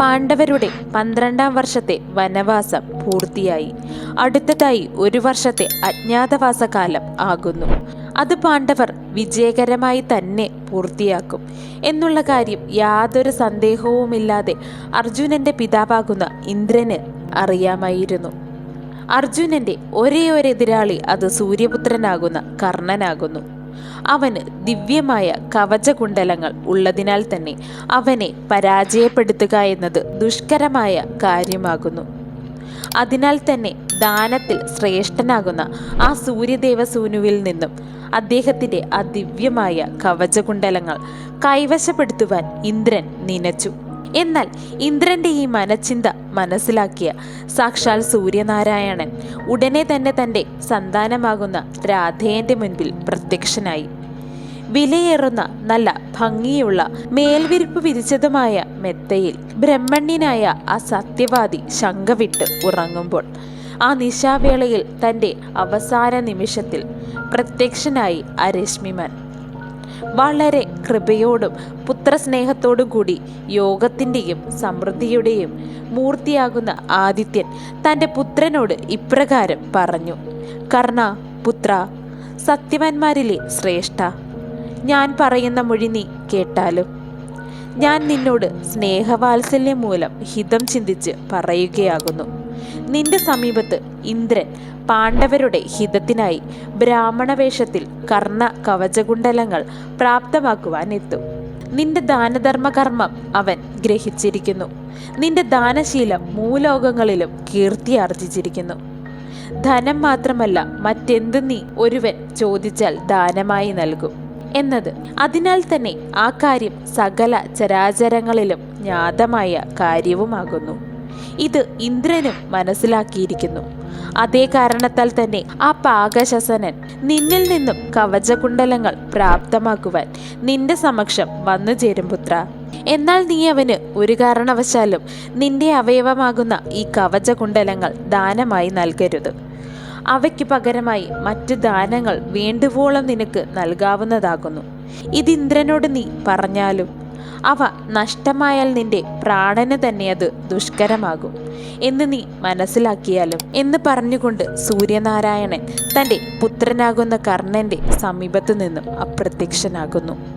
പാണ്ഡവരുടെ പന്ത്രണ്ടാം വർഷത്തെ വനവാസം പൂർത്തിയായി. അടുത്തതായി ഒരു വർഷത്തെ അജ്ഞാതവാസകാലം ആകുന്നു. അത് പാണ്ഡവർ വിജയകരമായി തന്നെ പൂർത്തിയാക്കും. എന്നുള്ള കാര്യം യാതൊരു സന്ദേഹവുമില്ലാതെ അർജുനന്റെ പിതാവാകുന്ന ഇന്ദ്രന് അറിയാമായിരുന്നു. അർജുനന്റെ ഒരേ ഒരു എതിരാളി അത് സൂര്യപുത്രനാകുന്ന കർണനാകുന്നു. അവന് ദിവ്യമായ കവചകുണ്ടലങ്ങൾ ഉള്ളതിനാൽ തന്നെ അവനെ പരാജയപ്പെടുത്തുക എന്നത് ദുഷ്കരമായ കാര്യമാകുന്നു. അതിനാൽ തന്നെ ദാനത്തിൽ ശ്രേഷ്ഠനാകുന്ന ആ സൂര്യദേവ സൂനുവിൽ നിന്നും അദ്ദേഹത്തിന്റെ ആ ദിവ്യമായ കവചകുണ്ടലങ്ങൾ കൈവശപ്പെടുത്തുവാൻ ഇന്ദ്രൻ നനച്ചു. എന്നാൽ ഇന്ദ്രന്റെ ഈ മനച്ചിന്ത മനസ്സിലാക്കിയ സാക്ഷാൽ സൂര്യനാരായണൻ ഉടനെ തന്നെ തന്റെ സന്താനമാകുന്ന രാധേയന്റെ മുൻപിൽ പ്രത്യക്ഷനായി. വിലയേറുന്ന നല്ല ഭംഗിയുള്ള മേൽവിരിപ്പ് വിരിച്ചതുമായ മെത്തയിൽ ബ്രഹ്മണ്യനായ ആ സത്യവാദി ശങ്കവിട്ട് ഉറങ്ങുമ്പോൾ ആ നിശാവേളയിൽ തന്റെ അവസാന നിമിഷത്തിൽ പ്രത്യക്ഷനായി ആ വളരെ കൃപയോടും പുത്രസ്നേഹത്തോടും കൂടി യോഗത്തിന്റെയും സമൃദ്ധിയുടെയും മൂർത്തിയാകുന്ന ആദിത്യൻ തന്റെ പുത്രനോട് ഇപ്രകാരം പറഞ്ഞു കർണ പുത്ര സത്യവാന്മാരിലെ ശ്രേഷ്ഠ ഞാൻ പറയുന്ന മൊഴി നീ കേട്ടാലും. ഞാൻ നിന്നോട് സ്നേഹവാത്സല്യം മൂലം ഹിതം ചിന്തിച്ച് പറയുകയാകുന്നു. നിന്റെ സമീപത്ത് ഇന്ദ്രൻ പാണ്ഡവരുടെ ഹിതത്തിനായി ബ്രാഹ്മണവേഷത്തിൽ കർണ കവചകുണ്ടലങ്ങൾ പ്രാപ്തമാക്കുവാൻ എത്തും നിന്റെ ദാനധർമ്മ കർമ്മം അവൻ ഗ്രഹിച്ചിരിക്കുന്നു. നിന്റെ ദാനശീലം മൂലോകങ്ങളിലും കീർത്തി ആർജിച്ചിരിക്കുന്നു ധനം മാത്രമല്ല മറ്റെന്ത് നീ ഒരുവൻ ചോദിച്ചാൽ ദാനമായി നൽകും. എന്നത് അതിനാൽ തന്നെ ആ കാര്യം സകല ചരാചരങ്ങളിലും ജ്ഞാതമായ കാര്യവുമാകുന്നു. ഇത് ഇന്ദ്രനും മനസ്സിലാക്കിയിരിക്കുന്നു. അതേ കാരണത്താൽ തന്നെ ആ പാകശസനൻ നിന്നിൽ നിന്നും കവചകുണ്ടലങ്ങൾ പ്രാപ്തമാക്കുവാൻ നിന്റെ സമക്ഷം വന്നു ചേരും പുത്ര. എന്നാൽ നീ അവന് ഒരു കാരണവശാലും നിന്റെ അവയവമാകുന്ന ഈ കവചകുണ്ടലങ്ങൾ ദാനമായി നൽകരുത്. അവയ്ക്ക് പകരമായി മറ്റു ദാനങ്ങൾ വേണ്ടുവോളം നിനക്ക് നൽകാവുന്നതാകുന്നു. ഇത് ഇന്ദ്രനോട് നീ പറഞ്ഞാലും അവ നഷ്ടമായാൽ നിന്റെ പ്രാണന് തന്നെ അത് ദുഷ്കരമാകും. എന്ന് നീ മനസ്സിലാക്കിയാലും എന്ന് പറഞ്ഞുകൊണ്ട് സൂര്യനാരായണൻ തന്റെ പുത്രനാകുന്ന കർണന്റെ സമീപത്തു നിന്നും അപ്രത്യക്ഷനാകുന്നു.